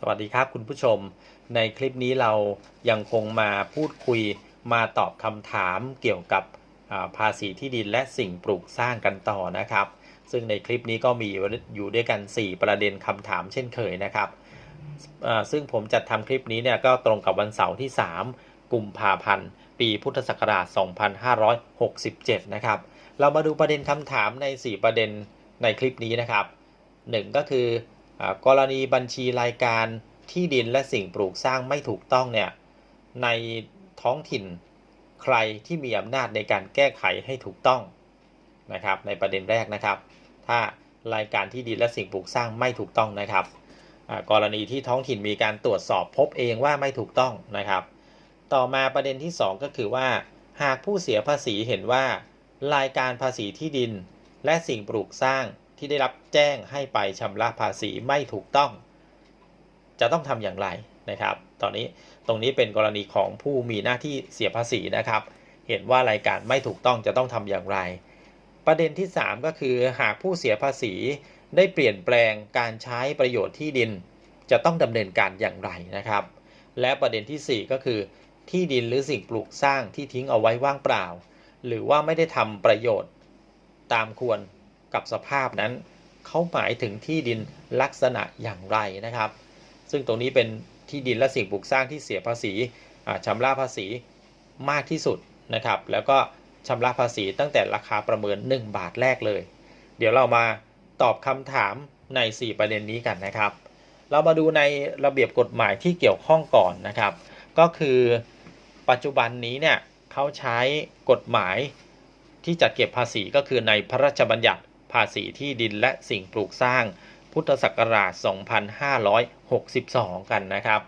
สวัสดีครับคุณผู้ชม ในคลิปนี้เรายังคงมาพูดคุยมาตอบคำถามเกี่ยวกับภาษีที่ดินและสิ่งปลูกสร้างกันต่อนะครับ ซึ่งในคลิปนี้ก็มีอยู่ด้วยกัน 4 ประเด็นคำถามเช่นเคยนะครับซึ่งผมจัดทำคลิปนี้เนี่ยก็ตรงกับวันเสาร์ที่ 3 กุมภาพันธ์ ปีพุทธศักราช 2567 นะครับ เรามาดูประเด็นคำถามใน 4 ประเด็นในคลิปนี้นะครับ 1 ก็คือ กรณีบัญชีรายการที่ดินและสิ่งปลูกสร้างไม่ถูกต้องเนี่ยในท้องถิ่นใครที่มีอำนาจในการแก้ไขให้ถูกต้องนะครับในประเด็นแรกนะครับ ถ้ารายการที่ดินและสิ่งปลูกสร้างไม่ถูกต้องนะครับกรณีที่ท้องถิ่นมีการตรวจสอบพบเองว่าไม่ถูกต้องนะครับ ต่อมาประเด็นที่ 2 ก็คือว่า หากผู้เสียภาษีเห็นว่า รายการภาษีที่ดินและสิ่งปลูกสร้าง ที่ได้รับแจ้งให้ไปชำระภาษีไม่ถูกต้อง จะต้องทำอย่างไรนะครับ ตอนนี้ตรงนี้เป็นกรณีของผู้มีหน้าที่เสียภาษีนะครับ เห็นว่ารายการไม่ถูกต้องจะต้องทำอย่างไร ประเด็นที่ 3 ก็คือหากผู้เสียภาษีได้เปลี่ยนแปลงการใช้ประโยชน์ที่ดิน จะต้องดำเนินการอย่างไรนะครับ และประเด็นทีสี่4 ก็คือที่ดินหรือสิ่งปลูกสร้างที่ทิ้งเอาไว้ว่างเปล่า หรือว่าไม่ได้ทำประโยชน์ตามควร กับสภาพนั้น เขาหมายถึงที่ดินลักษณะอย่างไรนะครับ ซึ่งตรงนี้เป็นที่ดินและสิ่งปลูกสร้างที่เสียภาษีอ่าชำระภาษีมากที่สุดนะครับ แล้วก็ชำระภาษีตั้งแต่ราคาประเมิน 1 บาทแรกเลย เดี๋ยวเรามาตอบคำถามใน 4 ประเด็นนี้กันนะครับ เรามาดูในระเบียบกฎหมายที่เกี่ยวข้องก่อนนะครับ ก็คือปัจจุบันนี้เนี่ยเขาใช้กฎหมายที่จัดเก็บภาษีก็คือในพระราชบัญญัติ ภาษีที่ดินและสิ่งปลูกสร้าง พุทธศักราช 2562 กันนะครับ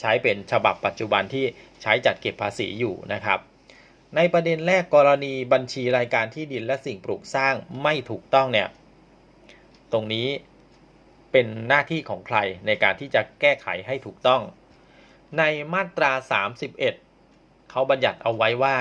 ใช้เป็นฉบับปัจจุบันที่ใช้จัดเก็บภาษีอยู่นะครับ ในประเด็นแรกกรณีบัญชีรายการที่ดินและสิ่งปลูกสร้างไม่ถูกต้องเนี่ยตรงนี้เป็นหน้าที่ของใครในการที่จะแก้ไขให้ถูกต้อง ในมาตรา 31 เขาบัญญัติเอาไว้ว่า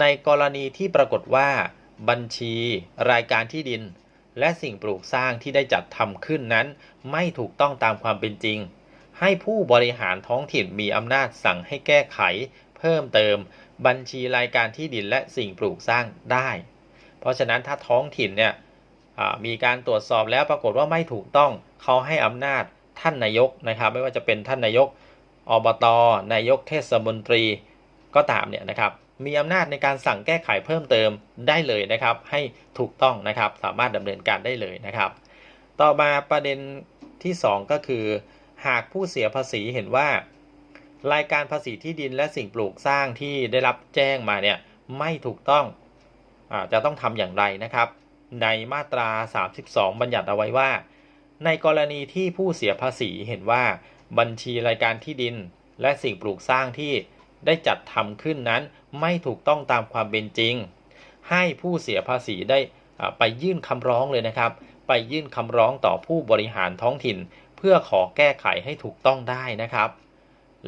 ในกรณีที่ปรากฏว่า บัญชี รายการที่ดิน และสิ่งปลูกสร้างที่ได้จัดทำขึ้นนั้น ไม่ถูกต้องตามความเป็นจริง ให้ผู้บริหารท้องถิ่นมีอำนาจสั่งให้แก้ไข เพิ่มเติม บัญชีรายการที่ดินและสิ่งปลูกสร้างได้ เพราะฉะนั้นถ้าท้องถิ่นเนี่ยมีการตรวจสอบแล้วปรากฏว่าไม่ถูกต้องเขาให้อำนาจท่านนายกนะครับ ไม่ว่าจะเป็นท่านนายกอบตนายกเทศมนตรีก็ตามเนี่ยนะครับ มีอำนาจในการสั่งแก้ไขเพิ่มเติมได้เลยนะครับ ให้ถูกต้องนะครับ สามารถดำเนินการได้เลยนะครับ ต่อมาประเด็นที่ 2 ก็คือ หากผู้เสียภาษีเห็นว่า รายการภาษีที่ดินและสิ่งปลูกสร้างที่ได้รับแจ้งมาเนี่ยไม่ถูกต้องอจะต้องทำอย่างไรนะครับ ในมาตรา 32 บัญญัติเอาไว้ว่า ในกรณีที่ผู้เสียภาษีเห็นว่าบัญชีรายการที่ดินและสิ่งปลูกสร้างที่ได้จัดทำขึ้นนั้น ไม่ถูกต้องตามความเป็นจริง ให้ผู้เสียภาษีได้ไปยื่นคำร้องเลยนะครับ ไปยื่นคำร้องต่อผู้บริหารท้องถิ่น เพื่อขอแก้ไขให้ถูกต้องได้นะครับ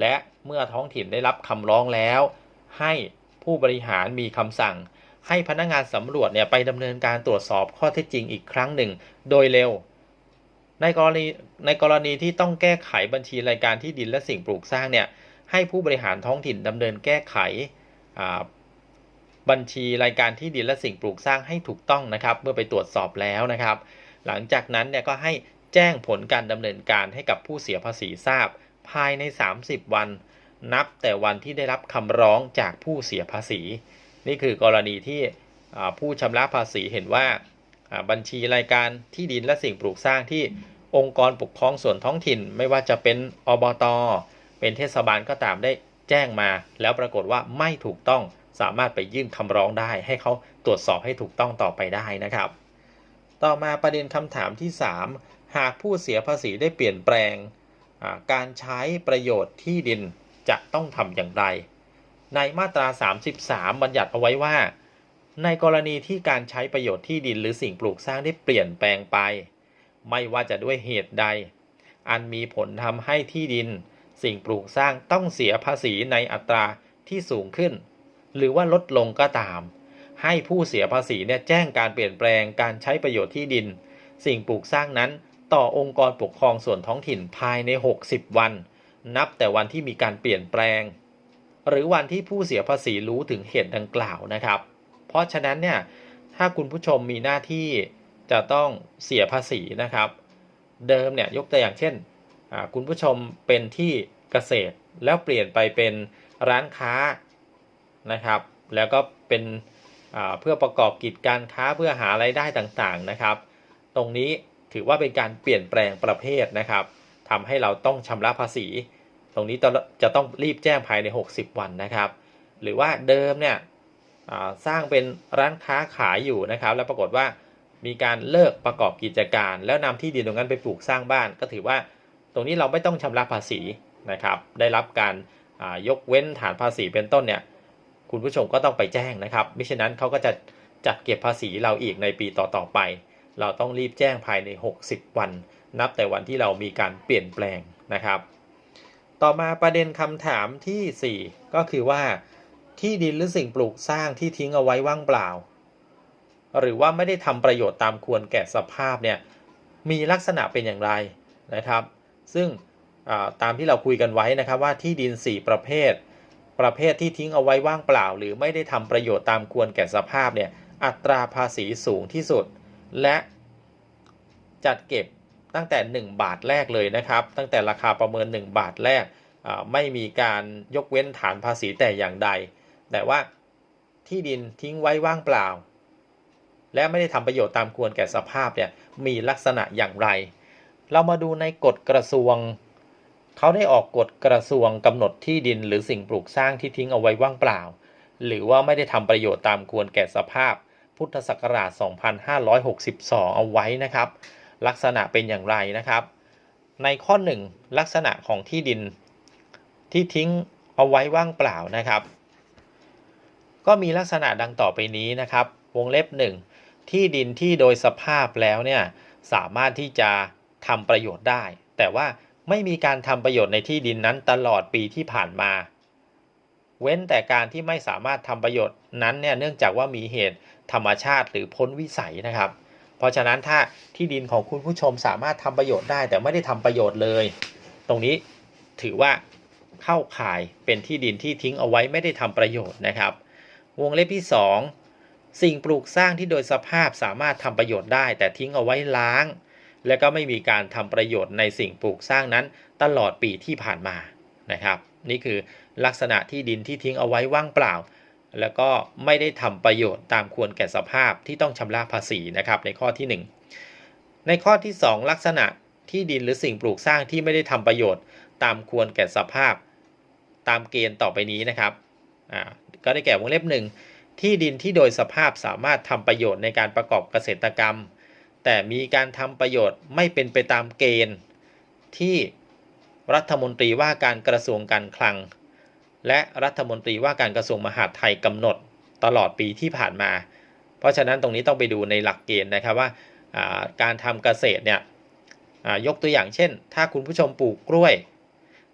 และเมื่อท้องถิ่นได้รับคำร้องแล้ว ให้ผู้บริหารมีคำสั่ง ให้พนักงานสำรวจเนี่ยไปดำเนินการตรวจสอบข้อเท็จจริงอีกครั้งหนึ่ง โดยเร็ว ในกรณีในกรณีที่ต้องแก้ไขบัญชีรายการที่ดินและสิ่งปลูกสร้างเนี่ยให้ผู้บริหารท้องถิ่นดำเนินแก้ไข บัญชีรายการที่ดินและสิ่งปลูกสร้างให้ถูกต้องนะครับ เมื่อไปตรวจสอบแล้วนะครับ หลังจากนั้นเนี่ยก็ให้แจ้งผลการดำเนินการให้กับผู้เสียภาษีทราบ ภายใน 30 วัน นับแต่วันที่ได้รับคำร้องจากผู้เสียภาษี นี่คือกรณีที่ผู้ชำระภาษีเห็นว่าอ่าบัญชีรายการที่ดินและสิ่งปลูกสร้างที่องค์กรปกครองส่วนท้องถิ่น ไม่ว่าจะเป็นอบต เป็นเทศบาลก็ตามได้ แจ้งมา แล้วปรากฏว่าไม่ถูกต้องสามารถไปยื่นคำร้องได้ ให้เขาตรวจสอบให้ถูกต้องต่อไปได้นะครับ ต่อมาประเด็นคำถามที่ 3 หากผู้เสียภาษีได้เปลี่ยนแปลงการใช้ประโยชน์ที่ดินจะต้องทำอย่างไร ในมาตรา 33 บัญญัติเอาไว้ว่า ในกรณีที่การใช้ประโยชน์ที่ดินหรือสิ่งปลูกสร้างได้เปลี่ยนแปลงไป ไม่ว่าจะด้วยเหตุใด อันมีผลทำให้ที่ดิน สิ่งปลูกสร้างต้องเสียภาษีในอัตราที่สูงขึ้น หรือว่าลดลงก็ตาม ให้ผู้เสียภาษีเนี่ยแจ้งการเปลี่ยนแปลงการใช้ประโยชน์ที่ดิน สิ่งปลูกสร้างนั้นต่อองค์กรปกครองส่วนท้องถิ่นภายใน 60 วัน นับแต่วันที่มีการเปลี่ยนแปลง หรือวันที่ผู้เสียภาษีรู้ถึงเหตุดังกล่าวนะครับ เพราะฉะนั้นเนี่ยถ้าคุณผู้ชมมีหน้าที่จะต้องเสียภาษีนะครับ เดิมเนี่ยยกตัวอย่างเช่น คุณผู้ชมเป็นที่เกษตรแล้วเปลี่ยนไปเป็นร้านค้านะครับ แล้วก็เป็นเพื่อประกอบกิจการค้าเพื่อหาไรายได้ต่างๆนะครับ ตรงนี้ถือว่าเป็นการเปลี่ยนแปลงประเภทนะครับทำให้เราต้องชำระภาษี ตรงนี้จะต้องรีบแจ้งภายใน 60 วันนะครับ หรือว่าเดิมเนี่ยสร้างเป็นร้านค้าขายอยู่นะครับ แล้วปรากฏว่ามีการเลิกประกอบกิจการ แล้วนำที่ดินตรงนั้นไปปลูกสร้างบ้าน ก็ถือว่า ตรงนี้เราไม่ต้องชำระภาษีนะครับ ได้รับการยกเว้นฐานภาษีเป็นต้นเนี่ย คุณผู้ชมก็ต้องไปแจ้งนะครับมิฉะนั้นเขาก็จะจัดเก็บภาษีเราอีกในปีต่อๆไป เราต้องรีบแจ้งภายใน 60 วัน นับแต่วันที่เรามีการเปลี่ยนแปลงนะครับ ต่อมาประเด็นคำถามทีสี่4 ก็คือว่าที่ดินหรือสิ่งปลูกสร้างที่ทิ้งเอาไว้ว่างเปล่า หรือว่าไม่ได้ทำประโยชน์ตามควรแก่สภาพเนี่ยมีลักษณะเป็นอย่างไรนะครับ ซึ่งตามที่เราคุยกันไว้นะครับว่าที่ดิน 4 ประเภท ประเภทที่ทิ้งเอาไว้ว่างเปล่า หรือไม่ได้ทำประโยชน์ตามควรแก่สภาพเนี่ยอัตราภาษีสูงที่สุด และจัดเก็บตั้งแต่ 1 บาทแรกเลยนะครับ ตั้งแต่ราคาประเมิน 1 บาทแรกไม่มีการยกเว้นฐานภาษีแต่อย่างใด แต่ว่าที่ดินทิ้งไว้ว่างเปล่า และไม่ได้ทำประโยชน์ตามควรแก่สภาพเนี่ยมีลักษณะอย่างไร เรามาดูในกฎกระทรวง เขาได้ออกกฎกระทรวงกำหนดที่ดินหรือสิ่งปลูกสร้างที่ทิ้งเอาไว้ว่างเปล่า หรือว่าไม่ได้ทำประโยชน์ตามควรแก่สภาพ พุทธศักราช 2562 เอาไว้นะครับ ลักษณะเป็นอย่างไรนะครับ ในข้อ 1 ลักษณะของที่ดินที่ทิ้งเอาไว้ว่างเปล่านะครับ ก็มีลักษณะดังต่อไปนี้นะครับ วงเล็บ 1 ที่ดินที่โดยสภาพแล้วเนี่ยสามารถที่จะ ทำประโยชน์ได้ แต่ว่าไม่มีการทำประโยชน์ในที่ดินนั้นตลอดปีที่ผ่านมา เว้นแต่การที่ไม่สามารถทำประโยชน์นั้นเนี่ยเนื่องจากว่ามีเหตุธรรมชาติหรือพ้นวิสัยนะครับ เพราะฉะนั้นถ้าที่ดินของคุณผู้ชมสามารถทำประโยชน์ได้ แต่ไม่ได้ทำประโยชน์เลย ตรงนี้ถือว่าเข้าข่ายเป็นที่ดินที่ทิ้งเอาไว้ไม่ได้ทำประโยชน์นะครับ วงเล็บที่ 2 สิ่งปลูกสร้างที่โดยสภาพสามารถทำประโยชน์ได้ แต่ทิ้งเอาไว้ล้าง และก็ไม่มีการทำประโยชน์ในสิ่งปลูกสร้างนั้นตลอดปีที่ผ่านมานะครับ นี่คือลักษณะที่ดินที่ทิ้งเอาไว้ว่างเปล่า แล้วก็ไม่ได้ทำประโยชน์ตามควรแก่สภาพที่ต้องชำระภาษีนะครับในข้อที่ 1 ในข้อที่ 2 ลักษณะที่ดินหรือสิ่งปลูกสร้างที่ไม่ได้ทำประโยชน์ ตามควรแก่สภาพ ตามเกณฑ์ต่อไปนี้นะครับอ่าก็ได้แก่วงเล็บหนึ่งที่ดินที่โดยสภาพสามารถทำประโยชน์ในการประกอบเกษตรกรรม แต่มีการทำประโยชน์ไม่เป็นไปตามเกณฑ์ที่รัฐมนตรีว่าการกระทรวงการคลัง และรัฐมนตรีว่าการกระทรวงมหาดไทยกำหนดตลอดปีที่ผ่านมา เพราะฉะนั้นตรงนี้ต้องไปดูในหลักเกณฑ์นะครับว่าการทำเกษตรเนี่ยยกตัวอย่างเช่น ถ้าคุณผู้ชมปลูกกล้วย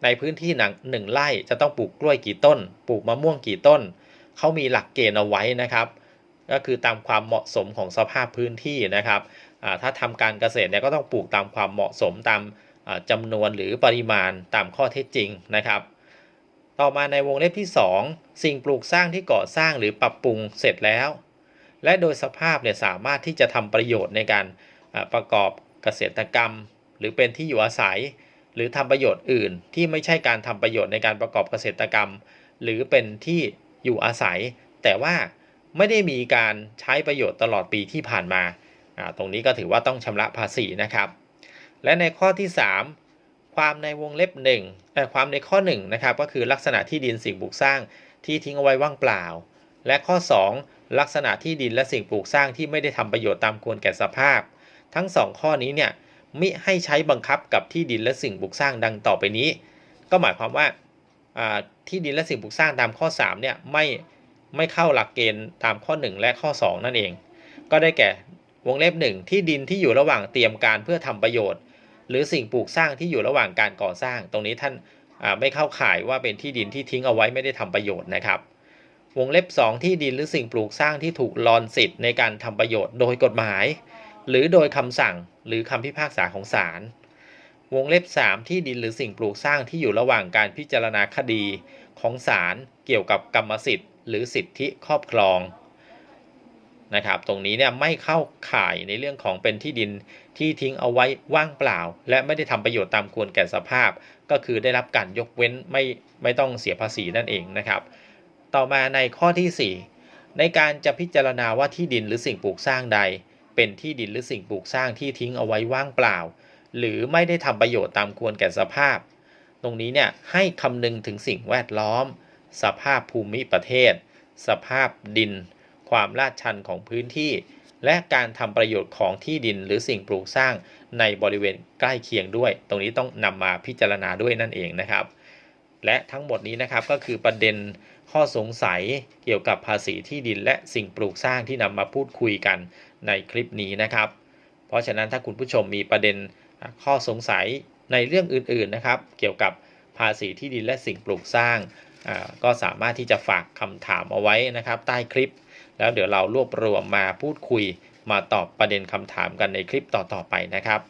ในพื้นที่หนังหนึ่งไร่จะต้องปลูกกล้วยกี่ต้น ปลูกมะม่วงกี่ต้นเขามีหลักเกณฑ์เอาไว้นะครับ ก็คือตามความเหมาะสมของสภาพพื้นที่นะครับ ถ้าทำการเกษตรเนี่ยก็ต้องปลูกตามความเหมาะสมตามอ่าจำนวนหรือปริมาณตามข้อเท็จจริงนะครับ ต่อมาในวงเล็บที่ 2 สิ่งปลูกสร้างที่ก่อสร้างหรือปรับปรุงเสร็จแล้ว และโดยสภาพเนี่ยสามารถที่จะทำประโยชน์ในการประกอบเกษตรกรรม หรือเป็นที่อยู่อาศัย หรือทำประโยชน์อื่น ที่ไม่ใช่การทำประโยชน์ในการประกอบเกษตรกรรม หรือเป็นที่อยู่อาศัย แต่ว่าไม่ได้มีการใช้ประโยชน์ตลอดปีที่ผ่านมา ตรงนี้ก็ถือว่าต้องชำระภาษีนะครับ และในข้อที่ 3 ความในวงเล็บ1แต่ความในข้อ1นะครับก็คือลักษณะที่ดินสิ่งปลูกสร้างที่ทิ้งเอาไว้ว่างเปล่า และข้อ 2 ลักษณะที่ดินและสิ่งปลูกสร้างที่ไม่ได้ทำประโยชน์ตามควรแก่สภาพ ทั้ง 2 ข้อนี้เนี่ยมิให้ใช้บังคับกับที่ดินและสิ่งปลูกสร้างดังต่อไปนี้ ก็หมายความว่าอ่าที่ดินและสิ่งปลูกสร้างตามข้อ3เนี่ยไม่ไม่เข้าหลักเกณฑ์ตามข้อ 1 และข้อ 2 นั่นเอง ก็ได้แก่ วงเล็บ1ที่ดินที่อยู่ระหว่างเตรียมการเพื่อทำประโยชน์ หรือสิ่งปลูกสร้างที่อยู่ระหว่างการก่อสร้าง ตรงนี้ท่านไม่เข้าข่ายว่าเป็นที่ดินที่ทิ้งเอาไว้ไม่ได้ทำประโยชน์นะครับ วงเล็บ 2 ที่ดินหรือสิ่งปลูกสร้างที่ถูกลอนสิทธิ์ในการทำประโยชน์โดยกฎหมาย หรือโดยคำสั่งหรือคำพิพากษาของศาลวงเล็บ 3 ที่ดินหรือสิ่งปลูกสร้างที่อยู่ระหว่างการพิจารณาคดีของศาลเกี่ยวกับกรรมสิทธิ์ หรือสิทธิครอบครอง นะครับ ตรงนี้เนี่ยไม่เข้าข่ายในเรื่องของเป็นที่ดินที่ทิ้งเอาไว้ว่างเปล่า และไม่ได้ทำประโยชน์ตามควรแก่สภาพ ก็คือได้รับการยกเว้นไม่ไม่ต้องเสียภาษีนั่นเองนะครับ ต่อมาในข้อที่ 4 ในการจะพิจารณาว่าที่ดินหรือสิ่งปลูกสร้างใด เป็นที่ดินหรือสิ่งปลูกสร้างที่ทิ้งเอาไว้ว่างเปล่า หรือไม่ได้ทำประโยชน์ตามควรแก่สภาพ ตรงนี้เนี่ยให้คำนึงถึงสิ่งแวดล้อม สภาพภูมิประเทศ สภาพดิน ความลาดชันของพื้นที่ และการทำประโยชน์ของที่ดินหรือสิ่งปลูกสร้างในบริเวณใกล้เคียงด้วย ตรงนี้ต้องนำมาพิจารณาด้วยนั่นเองนะครับ และทั้งหมดนี้นะครับก็คือประเด็นข้อสงสัยเกี่ยวกับภาษีที่ดินและสิ่งปลูกสร้างที่นำมาพูดคุยกันในคลิปนี้นะครับ เพราะฉะนั้นถ้าคุณผู้ชมมีประเด็นข้อสงสัยในเรื่องอื่นๆนะครับ เกี่ยวกับภาษีที่ดินและสิ่งปลูกสร้าง ก็สามารถที่จะฝากคำถามเอาไว้นะครับ ใต้คลิป แล้วเดี๋ยวเรารวบรวมมาพูดคุยมาตอบประเด็นคำถามกันในคลิปต่อๆไปนะครับ